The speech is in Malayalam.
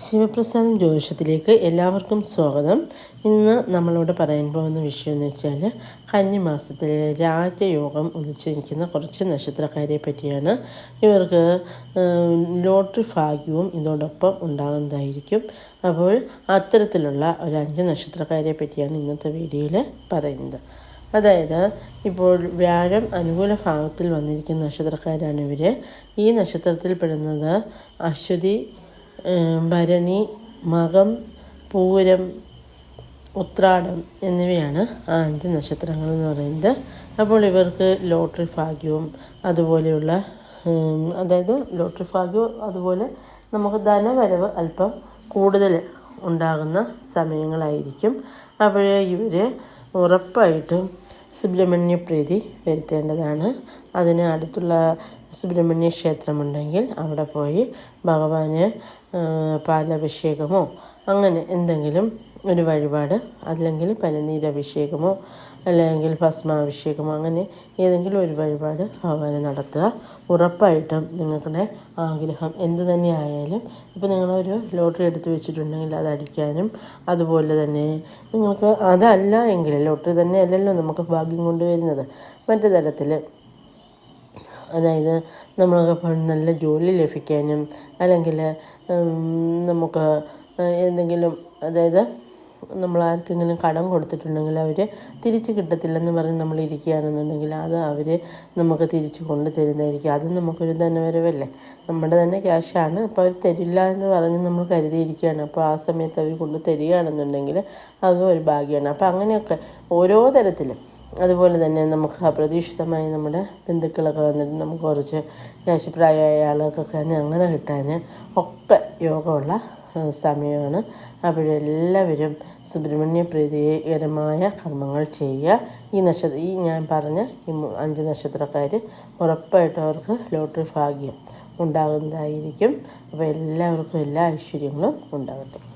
ശിവപ്രസാദം ജ്യോതിഷത്തിലേക്ക് എല്ലാവർക്കും സ്വാഗതം. ഇന്ന് നമ്മളോട് പറയാൻ പോകുന്ന വിഷയം എന്ന് വെച്ചാൽ കന്നിമാസത്തിലെ രാജയോഗം ഉദിച്ചിരിക്കുന്ന കുറച്ച് നക്ഷത്രക്കാരെ പറ്റിയാണ്. ഇവർക്ക് ലോട്ടറി ഭാഗ്യവും ഇതോടൊപ്പം ഉണ്ടാകുന്നതായിരിക്കും. അപ്പോൾ അത്തരത്തിലുള്ള ഒരു അഞ്ച് നക്ഷത്രക്കാരെ പറ്റിയാണ് ഇന്നത്തെ വീഡിയോയിൽ പറയുന്നത്. അതായത് ഇപ്പോൾ വ്യാഴം അനുകൂല ഭാവത്തിൽ വന്നിരിക്കുന്ന നക്ഷത്രക്കാരാണ് ഇവർ ഈ നക്ഷത്രത്തിൽ പെടുന്നത് അശ്വതി ഭരണി മകം പൂരം ഉത്രാടം എന്നിവയാണ് ആ അഞ്ച് നക്ഷത്രങ്ങൾ എന്ന് പറയുന്നത്. അപ്പോൾ ഇവർക്ക് ലോട്ടറി ഭാഗ്യവും അതുപോലെയുള്ള അതായത് ലോട്ടറി ഭാഗ്യവും അതുപോലെ നമുക്ക് ധനവരവ് അല്പം കൂടുതൽ ഉണ്ടാകുന്ന സമയങ്ങളായിരിക്കും. അപ്പോൾ ഇവർ ഉറപ്പായിട്ടും സുബ്രഹ്മണ്യ പ്രീതി വരുത്തേണ്ടതാണ്. അതിന് അടുത്തുള്ള സുബ്രഹ്മണ്യ ക്ഷേത്രമുണ്ടെങ്കിൽ അവിടെ പോയി ഭഗവാന് പാലഭിഷേകമോ അങ്ങനെ എന്തെങ്കിലും ഒരു വഴിപാട് അല്ലെങ്കിൽ പനിനീരഭിഷേകമോ അല്ലെങ്കിൽ ഭസ്മാഭിഷേകമോ അങ്ങനെ ഏതെങ്കിലും ഒരു വഴിപാട് ഭഗവാന് നടത്തുക. ഉറപ്പായിട്ടും നിങ്ങളുടെ ആഗ്രഹം എന്ത് തന്നെ ആയാലും ഇപ്പോൾ നിങ്ങളൊരു ലോട്ടറി എടുത്ത് വെച്ചിട്ടുണ്ടെങ്കിൽ അത് അടിക്കാനും അതുപോലെ തന്നെ നിങ്ങൾക്ക് അതല്ല എങ്കിൽ ലോട്ടറി തന്നെ അല്ലല്ലോ നമുക്ക് ഭാഗ്യം കൊണ്ടുവരുന്നത്. മറ്റു തരത്തിൽ അതായത് നമ്മൾക്ക് നല്ല ജോലി ലഭിക്കാനും അല്ലെങ്കിൽ നമുക്ക് എന്തെങ്കിലും അതായത് നമ്മൾ ആർക്കെങ്കിലും കടം കൊടുത്തിട്ടുണ്ടെങ്കിൽ അവർ തിരിച്ച് കിട്ടത്തില്ലെന്ന് പറഞ്ഞ് നമ്മൾ ഇരിക്കുകയാണെന്നുണ്ടെങ്കിൽ അത് അവർ നമുക്ക് തിരിച്ച് കൊണ്ട് തരുന്നതായിരിക്കും. അതും നമുക്കൊരു ധനവരവല്ലേ? നമ്മുടെ തന്നെ ക്യാഷാണ് അപ്പോൾ അവർ തരില്ല എന്ന് പറഞ്ഞ് നമ്മൾ കരുതിയിരിക്കുകയാണ്. അപ്പോൾ ആ സമയത്ത് അവർ കൊണ്ട് തരികയാണെന്നുണ്ടെങ്കിൽ അതും ഒരു ഭാഗ്യമാണ്. അപ്പോൾ അങ്ങനെയൊക്കെ ഓരോ തരത്തിലും. അതുപോലെ തന്നെ നമുക്ക് അപ്രതീക്ഷിതമായി നമ്മുടെ ബന്ധുക്കളൊക്കെ വന്നിട്ട് നമുക്ക് കുറച്ച് ക്യാഷ് പ്രായമായ ആളുകൾക്കൊക്കെ അങ്ങനെ കിട്ടാൻ ഒക്കെ യോഗമുള്ള സമയമാണ്. അപ്പോഴെല്ലാവരും സുബ്രഹ്മണ്യ പ്രീതികരമായ കർമ്മങ്ങൾ ചെയ്യുക. ഈ നക്ഷത്ര ഈ ഞാൻ പറഞ്ഞ ഈ അഞ്ച് നക്ഷത്രക്കാർ ഉറപ്പായിട്ടും അവർക്ക് ലോട്ടറി ഭാഗ്യം ഉണ്ടാകുന്നതായിരിക്കും. അപ്പോൾ എല്ലാവർക്കും എല്ലാ ഐശ്വര്യങ്ങളും ഉണ്ടാകട്ടെ.